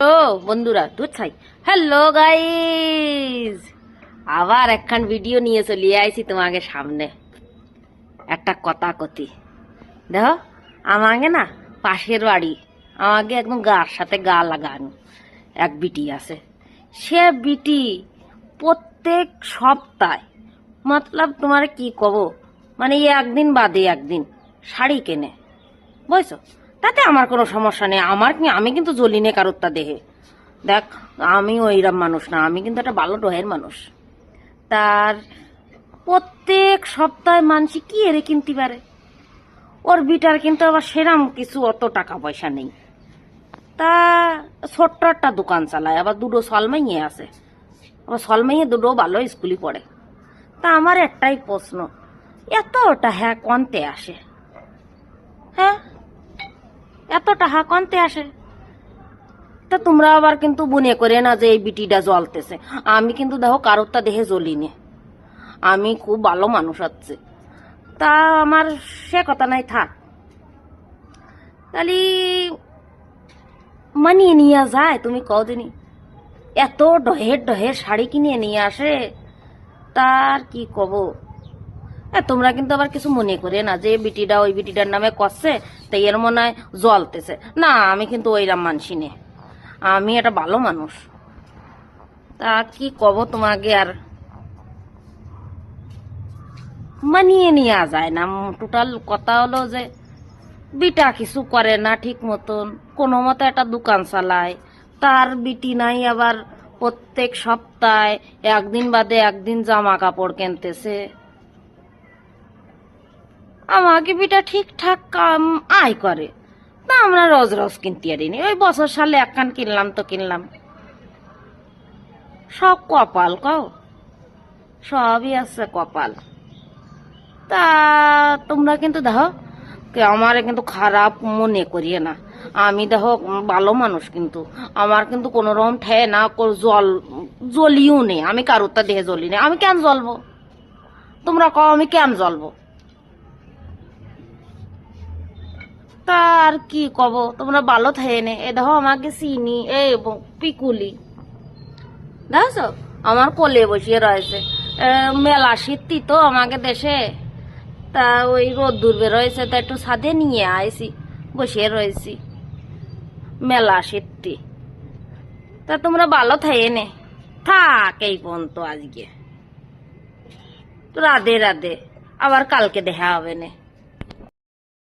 ও, বন্ধুরা, দুধ ছাই হ্যালো গাইজ আবার একখান ভিডিও নিয়ে চলিয়ে আইছি তোমাকে সামনে। একটা কথা কতি। দেখো, আমাকে না পাশের বাড়ি, আমাকে একদম গার সাথে গা লাগানো এক বিটি আছে। সে বিটি প্রত্যেক সপ্তাহে, মতলব তোমার কি কব? মানে একদিন বাদে একদিন শাড়ি কেনে। বুঝছ? তাতে আমার কোনো সমস্যা নেই। আমার কি আমি কিন্তু জ্বলি নে কারোর তা দেহে। দেখ, আমি ওইরম মানুষ না, আমি কিন্তু একটা ভালো ডহের মানুষ। তার প্রত্যেক সপ্তাহে মানসি কি এরে কিনতে পারে? ওর বিটার কিন্তু আবার সেরাম কিছু অত টাকা পয়সা নেই। তা ছোট্ট একটা দোকান চালায়, আবার দুটো সলমাইয়ে আছে। আবার সলমাইয়ে দুটো ভালো স্কুলে পড়ে। তা আমার একটাই প্রশ্ন, এতটা হ্যাঁ কনতে আসে? হ্যাঁ? এত টাকা কনতে আসে? তা তোমরা আবার কিন্তু মনে করে না যে এই বিটিটা জ্বলতেছে। আমি কিন্তু দেখো কারোরটা দেখে জ্বলিনি। আমি খুব ভালো মানুষ আছে। তা আমার সে কথা নাই থাক। তাহলে মানিয়ে নিয়ে যায়, তুমি কদিনই এত ডহের ডহের শাড়ি কিনে নিয়ে আসে, তার কি কব? তোমরা কিন্তু আবার কিছু মনে করে না যে বিটিটা ওই বিটিটার নামে করছে তাই এর মনে হয় জলতেছে না, আমি কিন্তু ওইরাম মানসি নে। আমি একটা ভালো মানুষ। তা কি কব তোমাকে আর? মানিয়ে নেওয়া যায় না। টোটাল কথা হলো যে, বিটা কিছু করে না ঠিক মতন। কোনো মতো একটা দোকান চালায়। তার বিটি নাই আবার প্রত্যেক সপ্তাহে একদিন বাদে একদিন জামা কাপড় কিনতেছে। আমাকে বিটা ঠিকঠাক কাম আয় করে। তা আমরা রোজ রোজ কিনতে পারিনি ওই বছর সালে একখান কিনলাম, তো কিনলাম। সব কপাল কও সবই আছে কপাল। তা তোমরা কিন্তু দেখো আমারে কিন্তু খারাপ মনে করিয়ে না। আমি দেখো, ভালো মানুষ কিন্তু। আমার কিন্তু কোনো রকম ঠে না জল জ্বলিও নেই। আমি কারোর তা দেহে জ্বলি নেই। আমি কেন জ্বলবো? তোমরা কও, আমি কেন জ্বলবো? তার কি কব? তোমরা ভালো থাকে নে। এ দেখো আমাকে চিনি, এ পিকুলি। দেখছ? আমার কোলে বসিয়ে রয়েছে। মেলা শীতি তো আমাকে দেশে। তা ওই রোদ্দুর বেরোয়েছে তা একটু ছাদে নিয়ে আইছি, বসিয়ে রয়েছি। মেলা শীতি তা তোমরা ভালো থাকে নে। থাক এই পর্যন্ত আজকে। তো রাধে রাধে। আবার কালকে দেখা হবে না।